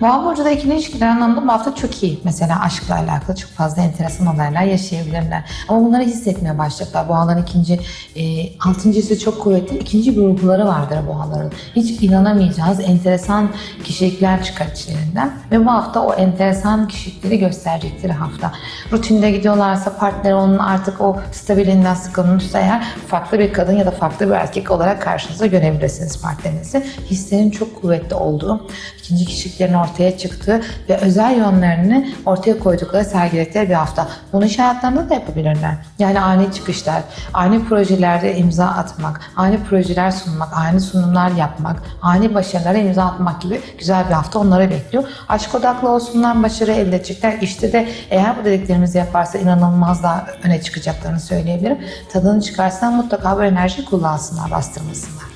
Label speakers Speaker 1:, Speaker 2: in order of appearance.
Speaker 1: Boğa burcunda ikili ilişkiler anlamında bu hafta çok iyi. Mesela aşkla alakalı çok fazla enteresan olaylar yaşayabilirler. Ama bunları hissetmeye başlayacaklar. Boğaların ikinci, e, altıncı çok kuvvetli. İkinci bir vardır boğaların. Hiç inanamayacağınız enteresan kişilikler çıkar içlerinden. Ve bu hafta o enteresan kişilikleri gösterecektir hafta. Rutinde gidiyorlarsa partner onun artık o stabiliğinden sıkılmışsa eğer farklı bir kadın ya da farklı bir erkek olarak karşınıza görebilirsiniz partnerinizi. Hislerin çok kuvvetli olduğu, ikinci kişiliklerin ortaya çıktığı ve özel yönlerini ortaya koydukları, sergiledikleri bir hafta. Bunu iş hayatlarında da yapabilirler. Yani ani çıkışlar, ani projelerde imza atmak, ani projeler sunmak, ani sunumlar yapmak, ani başarılara imza atmak gibi güzel bir hafta onları bekliyor. Aşk odaklı olsunlar, başarı elde edecekler. İşte de eğer bu dediklerimizi yaparsa inanılmaz daha öne çıkacaklarını söyleyebilirim. Tadını çıkarsan mutlaka bu enerjiyi kullansınlar, bastırmasınlar.